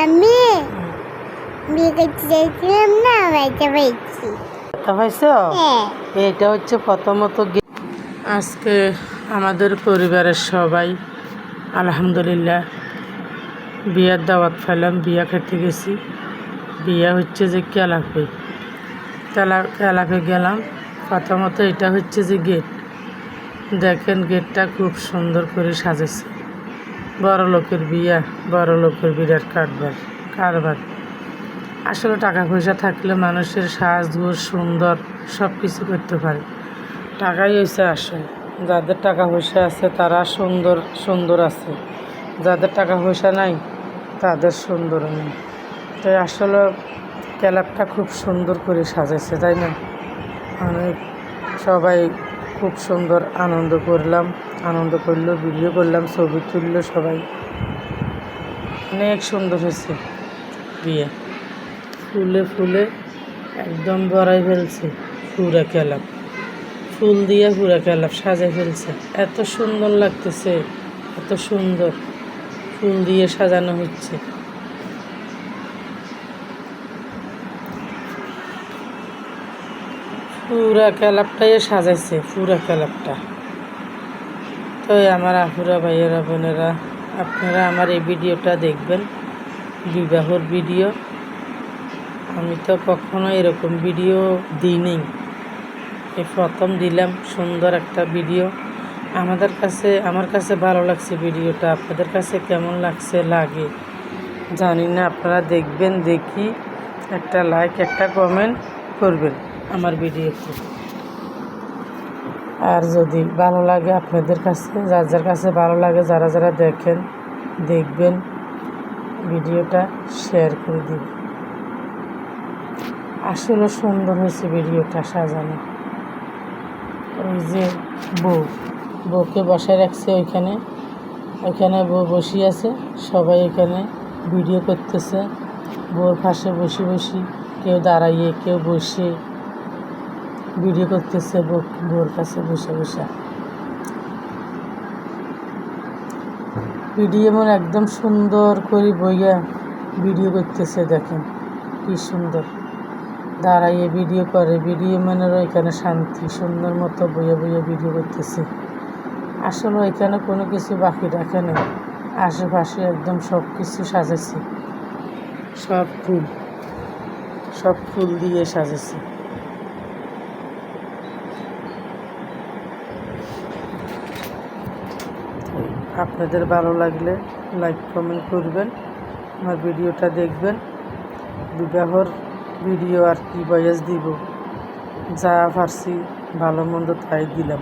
আমি। বিয়ে করতে চাইছিলাম না ব্যথা পাইছো হ্যাঁ। এটা হচ্ছে প্রথমত আজকে আমাদের পরিবারের সবাই আলহামদুলিল্লাহ বিয়ার দাওয়াত ফাইলাম বিয়া খেতে গেছি। বিয়া হচ্ছে যে ক্যালাপে ক্যালা ক্যালাপে গেলাম। প্রথমত এটা হচ্ছে যে গেট। দেখেন গেটটা খুব সুন্দর করে সাজেছে বড় লোকের বিয়া, বড় লোকের বিরাট কারবার কারবার। আসলে টাকা পয়সা থাকলে মানুষের সাজগোজ সুন্দর সব কিছু করতে পারে। টাকাই হয়েছে আসল যাদের টাকা পয়সা আছে, তারা সুন্দর সুন্দর আছে। যাদের টাকা পয়সা নাই, তাদের সুন্দর নেই। তাই আসলে ক্যালাবটা খুব সুন্দর করে সাজাইছে, তাই না? অনেক সবাই খুব সুন্দর আনন্দ করলাম, আনন্দ করল ভিডিও করলাম, ছবি তুললো সবাই। অনেক সুন্দর হয়েছে বিয়ে। ফুলে ফুলে একদম বড়াই ফেলছে পুরা ক্যালাপ ফুল দিয়ে পুরা ক্যালাপ সাজাই ফেলছে। এত সুন্দর লাগতেছে, এত সুন্দর ফুল দিয়ে সাজানো হচ্ছে। পুরা ক্যালাপটাই সাজাইছে, পুরা ক্যালাপটা তো আমার আপুরা, ভাইয়েরা, বোনেরা, আপনারা আমার এই ভিডিওটা দেখবেন, বিবাহর ভিডিও। আমি তো কখনো এরকম ভিডিও দিইনি এই প্রথম দিলাম সুন্দর একটা ভিডিও। আমাদের কাছে, আমার কাছে ভালো লাগছে ভিডিওটা, আপনাদের কাছে কেমন লাগছে, লাগে। জানি না, আপনারা দেখবেন, দেখি, একটা লাইক একটা কমেন্ট করবেন। আমার ভিডিওতে আর যদি ভালো লাগে আপনাদের কাছে, যার যার কাছে ভালো লাগে, যারা যারা দেখেন, দেখবেন ভিডিওটা শেয়ার করে দিবেন। আসলে সুন্দর হয়েছে ভিডিওটা সাজানো। ওই যে বউ, বউকে বসায় রাখছে ওইখানে। ওইখানে বউ বসে আছে, সবাই এখানে ভিডিও করতেছে। বউর পাশে বসে বসি কেউ দাঁড়াইয়ে, কেউ বসে। ভিডিও করতেছে বউ বউর কাছে বসে বসে। ভিডিও মনে একদম সুন্দর করে বইয়া ভিডিও করতেছে, দেখেন কি সুন্দর। দাঁড়াইয়ে ভিডিও করে, ভিডিও মনেরও এখানে শান্তি, সুন্দর মতো বইয়ে বইয়ে ভিডিও করতেছে। আসলে এখানে কোনো কিছু বাকি রাখে না আশেপাশে একদম সব কিছু সাজেছে সব ফুল সব ফুল দিয়ে সাজেছে আপনাদের ভালো লাগলে লাইক, কমেন্ট করবেন, আমার ভিডিওটা দেখবেন। বিবাহর ভিডিও আর কি বয়স দিব, যা পারছি ভালো মন্দ তাই দিলাম।